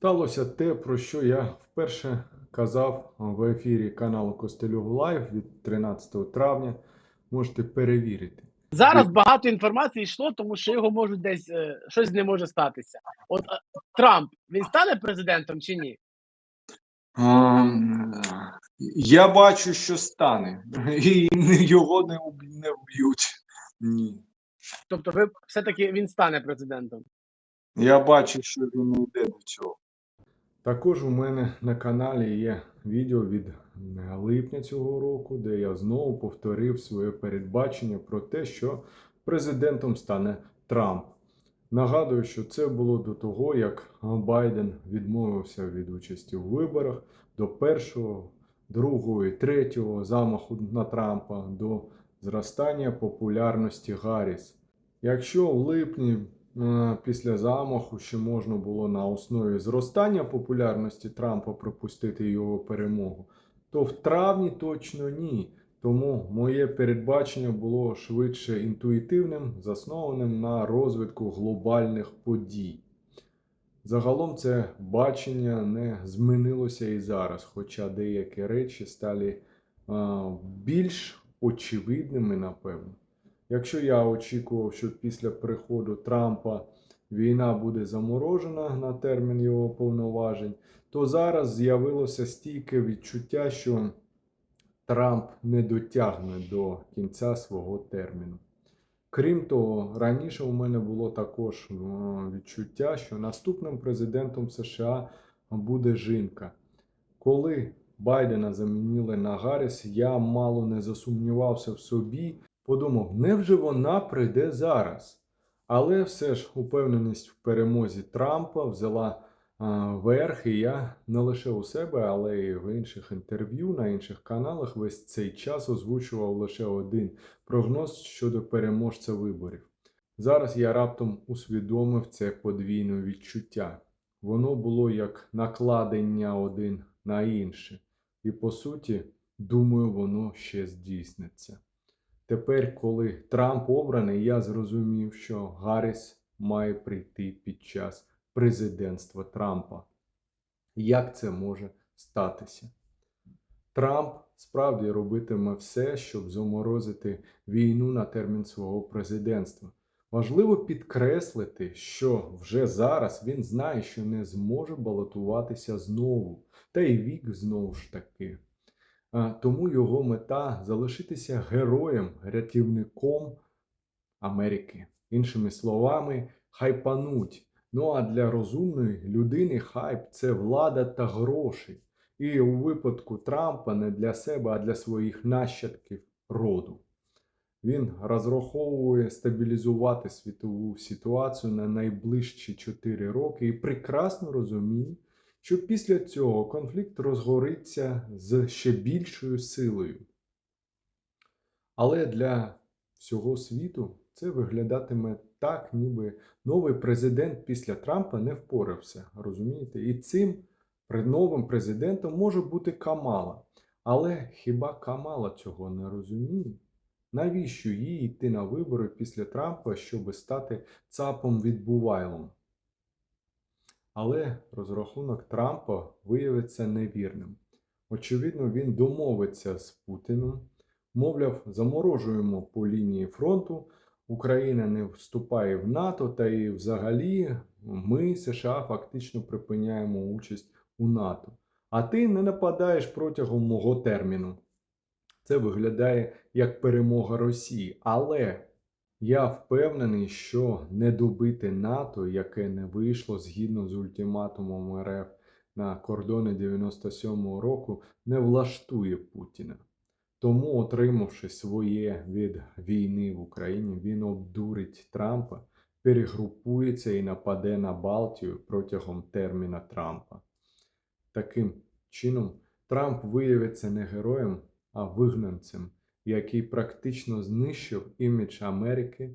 Сталося те, про що я вперше казав в ефірі каналу Костелюгу Лайв від 13 травня. Можете перевірити. Зараз багато інформації йшло, тому що його можуть десь е, щось з ним може статися. От е, Трамп він стане президентом чи ні? Я бачу, що стане, і його не, не вб'ють. Ні. Тобто, ви все-таки він стане президентом. Я бачу, що він не йде до цього. Також у мене на каналі є відео від липня цього року, де я знову повторив своє передбачення про те, що президентом стане Трамп. Нагадую, що це було до того, як Байден відмовився від участі у виборах до першого, другого і третього замаху на Трампа до зростання популярності Гарріс. Якщо в липні е, після замаху ще можна було на основі зростання популярності Трампа припустити його перемогу, то в травні точно ні. Тому моє передбачення було швидше інтуїтивним, заснованим на розвитку глобальних подій. Загалом це бачення не змінилося і зараз, хоча деякі речі стали а, більш очевидними, напевно. Якщо я очікував, що після приходу Трампа війна буде заморожена на термін його повноважень, то зараз з'явилося стійке відчуття, що Трамп не дотягне до кінця свого терміну. Крім того, раніше у мене було також е, відчуття, що наступним президентом США буде жінка. Коли Байдена замінили на Гарріс, я мало не засумнівався в собі, подумав, невже вона прийде зараз? Але все ж упевненість в перемозі Трампа взяла а, верх, і я не лише у себе, але й в інших інтерв'ю на інших каналах весь цей час озвучував лише один прогноз щодо переможця виборів. Зараз я раптом усвідомив це подвійне відчуття. Воно було як накладення один на інше, і по суті, думаю, воно ще здійсниться. Тепер, коли Трамп обраний, я зрозумів, що Гарріс має прийти під час президентства Трампа. Як це може статися? Трамп справді робитиме все, щоб заморозити війну на термін свого президентства. Важливо підкреслити, що вже зараз він знає, що не зможе балотуватися знову, та й вік знову ж таки. Тому його мета залишитися героєм, рятівником Америки. Іншими словами, хайпануть. Ну а для розумної людини хайп це влада та гроші. І у випадку Трампа не для себе, а для своїх нащадків роду. Він розраховує стабілізувати світову ситуацію на найближчі 4 роки і прекрасно розуміє, що після цього конфлікт розгориться з ще більшою силою. Але для всього світу це виглядатиме так, ніби новий президент після Трампа не впорався. Розумієте? І цим новим президентом може бути Камала. Але хіба Камала цього не розуміє? Навіщо їй йти на вибори після Трампа, щоб стати цапом відбувайлом? Але розрахунок Трампа виявиться невірним. Очевидно, він домовиться з Путіним. Мовляв, заморожуємо по лінії фронту, Україна не вступає в НАТО, та і взагалі ми, США, фактично припиняємо участь у НАТО. А ти не нападаєш протягом мого терміну. Це виглядає як перемога Росії. Але я впевнений, що не добити НАТО, яке не вийшло згідно з ультиматумом РФ на кордони 97-го року, не влаштує Путіна. Тому, отримавши своє від війни в Україні, він обдурить Трампа, перегрупується і нападе на Балтію протягом терміна Трампа. Таким чином, Трамп виявиться не героєм, а вигнанцем, який практично знищив імідж Америки,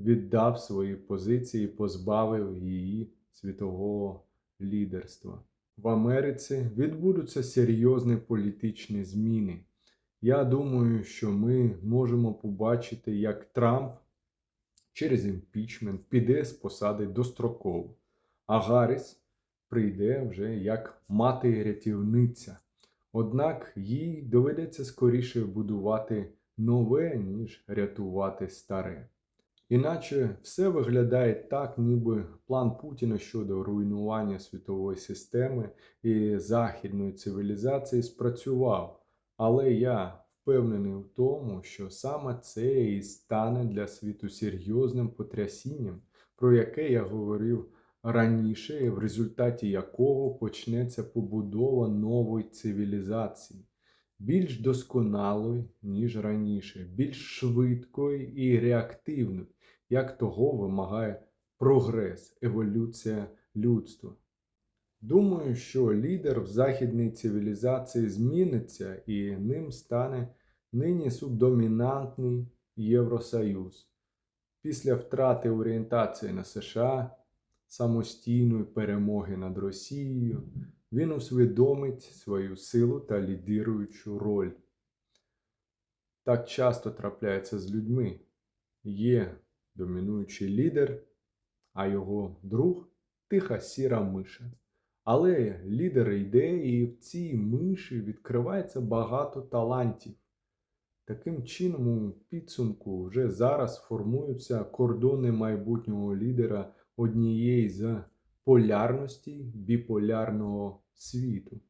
віддав свої позиції, позбавив її світового лідерства. В Америці відбудуться серйозні політичні зміни. Я думаю, що ми можемо побачити, як Трамп через імпічмент піде з посади достроково, а Гарріс прийде вже як мати-рятівниця. Однак їй доведеться скоріше будувати нове, ніж рятувати старе. Іначе все виглядає так, ніби план Путіна щодо руйнування світової системи і західної цивілізації спрацював. Але я впевнений у тому, що саме це і стане для світу серйозним потрясінням, про яке я говорив раніше, в результаті якого почнеться побудова нової цивілізації, більш досконалої, ніж раніше, більш швидкої і реактивної, як того вимагає прогрес, еволюція людства. Думаю, що лідер в західній цивілізації зміниться і ним стане нині субдомінантний Євросоюз. Після втрати орієнтації на США, самостійної перемоги над Росією, він усвідомить свою силу та лідируючу роль. Так часто трапляється з людьми. Є домінуючий лідер, а його друг тиха сіра миша. Але лідер йде, і в цій миші відкривається багато талантів. Таким чином, у підсумку вже зараз формуються кордони майбутнього лідера однієї з полярностей біполярного світу.